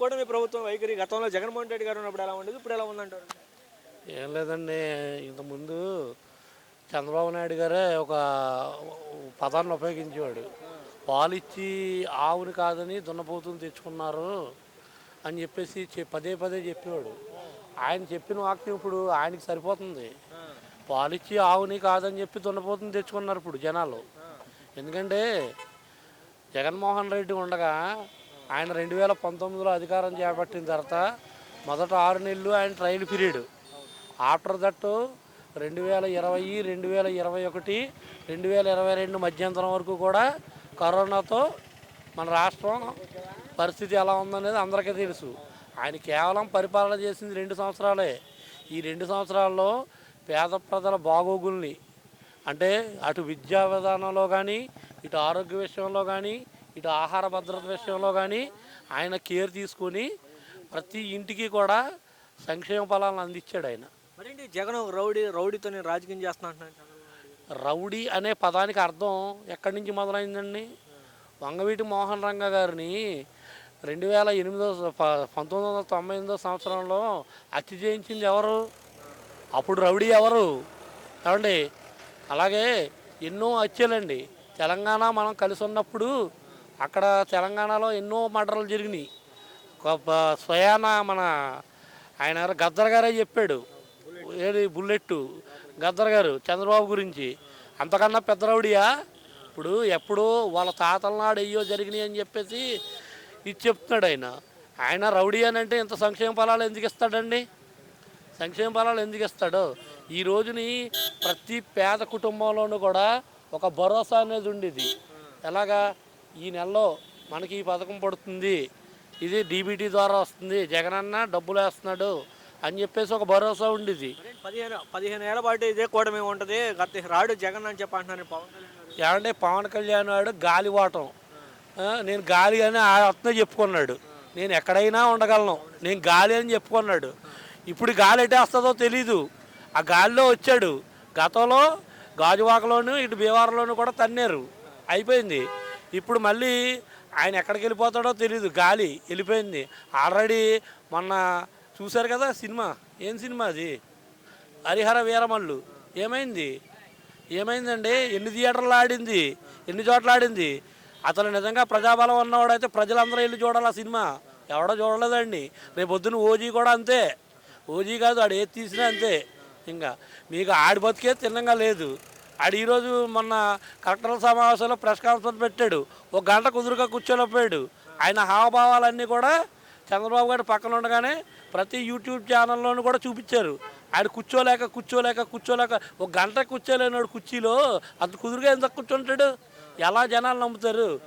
కూడా మీ ప్రభుత్వం వైఖరి గతంలో జగన్మోహన్ రెడ్డి గారు ఉన్నప్పుడు ఎలా ఉండేది? ఇప్పుడు ఎలా ఉందంటారు? ఏం లేదండి. ఇంతకుముందు చంద్రబాబు నాయుడు గారే ఒక పదాన్ని ఉపయోగించేవాడు. పాలు ఇచ్చి ఆవుని కాదని దున్నపోతుని తెచ్చుకున్నారు అని చెప్పేసి పదే పదే చెప్పేవాడు. ఆయన చెప్పిన వాక్యం ఇప్పుడు ఆయనకి సరిపోతుంది. పాలిచ్చి ఆవుని కాదని చెప్పి దున్నపోతుని తెచ్చుకున్నారు ఇప్పుడు జనాలు. ఎందుకంటే జగన్మోహన్ రెడ్డి ఉండగా ఆయన రెండు వేల పంతొమ్మిదిలో అధికారం చేపట్టిన తర్వాత మొదట ఆరు నెలలు ఆయన ట్రయల్ పీరియడ్ ఆఫ్టర్ దట్ రెండు వేల ఇరవై రెండు వేల ఇరవై ఒకటి రెండు వేల ఇరవై రెండు మధ్యంతరం వరకు కూడా కరోనాతో మన రాష్ట్రం పరిస్థితి ఎలా ఉందనేది అందరికీ తెలుసు. ఆయన కేవలం పరిపాలన చేసింది రెండు సంవత్సరాలే. ఈ రెండు సంవత్సరాల్లో పేద ప్రజల బాగోగుల్ని అంటే అటు విద్యా విధానంలో కానీ ఇటు ఆరోగ్య విషయంలో కానీ ఇటు ఆహార భద్రత విషయంలో కానీ ఆయన కేర్ తీసుకొని ప్రతి ఇంటికి కూడా సంక్షేమ ఫలాలను అందించాడు ఆయన. మరేంటి జగన్ రౌడీ రౌడీతో నేను రాజకీయం చేస్తున్నా. రౌడీ అనే పదానికి అర్థం ఎక్కడి నుంచి మొదలైందండి? వంగవీటి మోహన్ రంగ గారిని రెండు వేల ఎనిమిదో పంతొమ్మిది వందల తొంభై ఎనిమిదో సంవత్సరంలో హత్య చేయించింది ఎవరు? అప్పుడు రౌడీ ఎవరు? ఏమండి? అలాగే ఎన్నో హత్యలండి. తెలంగాణ మనం కలిసి ఉన్నప్పుడు అక్కడ తెలంగాణలో ఎన్నో మర్డర్లు జరిగినాయి. ఒక స్వయాన మన ఆయన గద్దర్ గారే చెప్పాడు. ఏది బుల్లెట్? గద్దర్ గారు చంద్రబాబు గురించి. అంతకన్నా పెద్ద రౌడియా? ఇప్పుడు ఎప్పుడు వాళ్ళ తాతల నాడు అయ్యో జరిగినాయి అని చెప్పేసి ఇది చెప్తున్నాడు ఆయన. ఆయన రౌడీ అని అంటే ఇంత సంక్షేమ ఫలాలు ఎందుకు ఇస్తాడండి? సంక్షేమ ఫలాలు ఎందుకు ఇస్తాడు? ఈ రోజుని ప్రతి పేద కుటుంబంలోనూ కూడా ఒక భరోసా అనేది ఉండేది. ఎలాగా? ఈ నెలలో మనకి ఈ పథకం పడుతుంది. ఇది డీబీటీ ద్వారా వస్తుంది. జగనన్న డబ్బులు వేస్తున్నాడు అని చెప్పేసి ఒక భరోసా ఉండేది. పదిహేను పదిహేను ఏళ్ళ పాటు ఇదే కూటమి ఉంటుంది. గత రాడు జగన్ అని చెప్పి అంటున్నాను పవన్ ఏమంటే పవన్ కళ్యాణ్ వాడు గాలి వాటం. నేను గాలి అని అతనే చెప్పుకున్నాడు. నేను ఎక్కడైనా ఉండగలను. నేను గాలి అని చెప్పుకున్నాడు. ఇప్పుడు గాలి ఎటే వస్తుందో తెలీదు. ఆ గాలిలో వచ్చాడు. గతంలో గాజువాకలోను ఇటు భీమవరంలోను కూడా తన్నారు. అయిపోయింది. ఇప్పుడు మళ్ళీ ఆయన ఎక్కడికి వెళ్ళిపోతాడో తెలియదు గాలి వెళ్ళిపోయింది. ఆల్రెడీ మొన్న చూశారు కదా సినిమా? ఏం సినిమా అది? హరిహర వీరమల్లు. ఏమైంది? ఏమైందండి? ఎన్ని థియేటర్లు ఆడింది? ఎన్ని చోట్ల ఆడింది? అతను నిజంగా ప్రజాబలం ఉన్నవాడైతే ప్రజలందరూ వెళ్ళి చూడాలి ఆ సినిమా. ఎవడో చూడలేదండి. రేపు పొద్దున్న ఓజీ కూడా అంతే. ఓజీ కాదు ఆడు ఏది తీసినా అంతే. ఇంకా మీకు ఆడి బతికే తిన్నంగా లేదు. ఆడు ఈరోజు మొన్న కలెక్టర్ల సమావేశంలో ప్రెస్ కాన్ఫరెన్స్ పెట్టాడు. ఒక గంట కుదురుగా కూర్చోలేకపోయాడు ఆయన హావభావాలన్నీ కూడా చంద్రబాబు గారి పక్కన ఉండగానే ప్రతి యూట్యూబ్ ఛానల్లోనూ కూడా చూపించారు. ఆయన కూర్చోలేక కూర్చోలేక కూర్చోలేక ఒక గంట కూర్చోలేనాడు కుర్చీలో అంత కుదురుగా ఎంత కూర్చుంటాడు? ఎలా జనాలు నమ్ముతారు?